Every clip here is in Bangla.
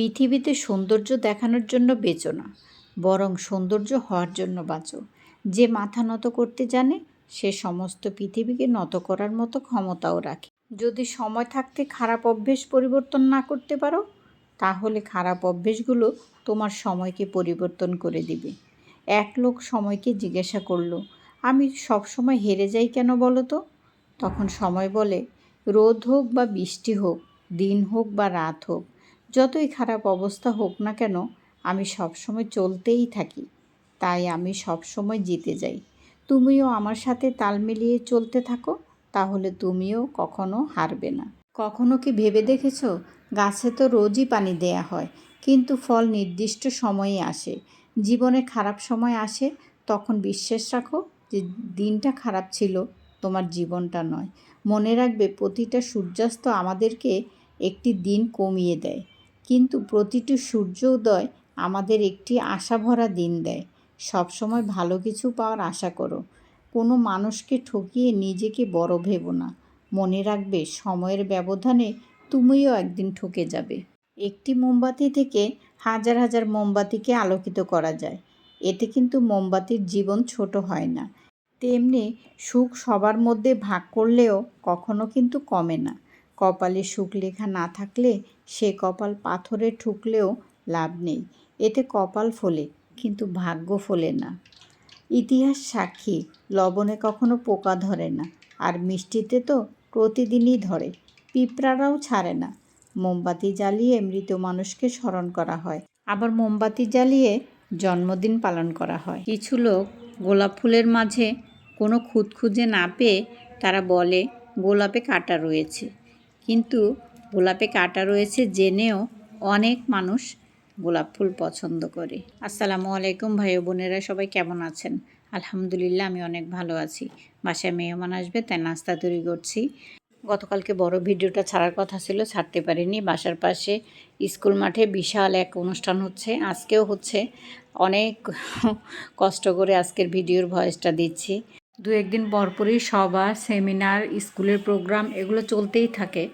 পৃথিবীতে সৌন্দর্য দেখানোর জন্য বেচো না, বরং সৌন্দর্য হওয়ার জন্য বাঁচো। যে মাথা নত করতে জানে, সে সমস্ত পৃথিবীকে নত করার মতো ক্ষমতাও রাখে। যদি সময় থাকতে খারাপ অভ্যেস পরিবর্তন না করতে পারো, তাহলে খারাপ অভ্যেসগুলো তোমার সময়কে পরিবর্তন করে দিবে। এক লোক সময়কে জিজ্ঞাসা করল, আমি সব সময় হেরে যাই কেন বলো তো? তখন সময় বলে, রোদ হোক বা বৃষ্টি হোক, দিন হোক বা রাত হোক যতই খারাপ অবস্থা হোক না কেন, আমি সবসময় চলতেই থাকি। তাই আমি সবসময় জিতে যাই। তুমিও আমার সাথে তাল মিলিয়ে চলতে থাকো, তাহলে তুমিও কখনো হারবে না। কখনো কি ভেবে দেখেছ? গাছে তো রোজই পানি দেয়া হয়, কিন্তু ফল নির্দিষ্ট সময়ে আসে। জীবনে খারাপ সময় আসে, তখন বিশ্বাস রাখো যে দিনটা খারাপ ছিল, তোমার জীবনটা নয়। মনে রাখবে, প্রতিটা সূর্যাস্ত আমাদেরকে একটি দিন কমিয়ে দেয়। কিন্তু প্রতিটি সূর্য উদয় আমাদের একটি আশাভরা দিন দেয়। সবসময় ভালো কিছু পাওয়ার আশা করো। কোনো মানুষকে ঠকিয়ে নিজেকে বড় ভেবো না। মনে রাখবে, সময়ের ব্যবধানে তুমিও একদিন ঠকে যাবে। একটি মোমবাতি থেকে হাজার হাজার মোমবাতিকে আলোকিত করা যায়। এতে কিন্তু মোমবাতির জীবন ছোট হয় না। তেমনি সুখ সবার মধ্যে ভাগ করলেও কখনো কিন্তু কমে না। কপালে সুখ লেখা না থাকলে সে কপাল পাথরে ঠুকলেও লাভ নেই। এতে কপাল ফোলে, কিন্তু ভাগ্য ফোলে না। ইতিহাস সাক্ষী, লবণে কখনো পোকা ধরে না। আর মিষ্টিতে তো প্রতিদিনই ধরে, পিঁপড়ারাও ছাড়ে না। মোমবাতি জ্বালিয়ে মৃত মানুষকে স্মরণ করা হয়। আবার মোমবাতি জ্বালিয়ে জন্মদিন পালন করা হয়। কিছু লোক গোলাপ ফুলের মাঝে কোনো খুঁত খুঁজে না পেয়ে তারা বলে, গোলাপে কাঁটা রয়েছে। কিন্তু গোলাপে কাঁটা রয়েছে জেনেও অনেক মানুষ গোলাপ ফুল পছন্দ করে। আসসালামু আলাইকুম ভাই বোনেরা, সবাই কেমন আছেন? আলহামদুলিল্লাহ, আমি অনেক ভালো আছি। বাসায় মেহমান আসবে, তাই নাস্তা তৈরি করছি। গতকালকে বড় ভিডিওটা ছাড়ার কথা ছিল, ছাড়তে পারিনি। বাসার পাশে স্কুল মাঠে বিশাল এক অনুষ্ঠান হচ্ছে। আজকেও হচ্ছে। অনেক কষ্ট করে আজকের ভিডিওর ভয়েসটা দিচ্ছি। দু একদিন পরপরই সভা, সেমিনার, স্কুলের প্রোগ্রাম এগুলো চলতেই থাকে।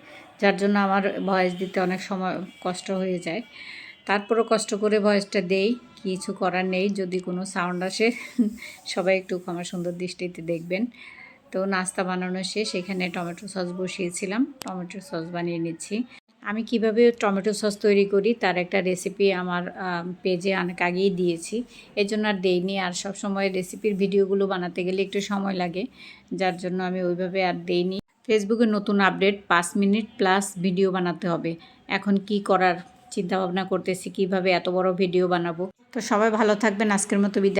যার জন্য আমার ভয়েস দিতে অনেক সময় কষ্ট হয়ে যায়। তারপরও কষ্ট করে ভয়েসটা দেই, কিছু করার নেই। যদি কোনো সাউন্ড আসে, সবাই একটু আমার সুন্দর দৃষ্টিতে দেখবেন। তো নাস্তা বানানো শেষ, এখানে টমেটো সস বসিয়েছিলাম। টমেটো সস বানিয়ে নিচ্ছি। আমি কীভাবে টমেটো সস তৈরি করি তার একটা রেসিপি আমার পেজে অনেক আগেই দিয়েছি। এর জন্য আর দেইনি। আর সব সময় রেসিপির ভিডিওগুলো বানাতে গেলে একটু সময় লাগে। যার জন্য আমি ওইভাবে আর দেইনি। ফেসবুকে নতুন আপডেট পাঁচ মিনিট প্লাস ভিডিও বানাতে হবে। এখন কি করার চিন্তাভাবনা করতেছি, কীভাবে এত বড় ভিডিও বানাবো? তো সবাই ভালো থাকবেন। আজকের মতো বিদায়।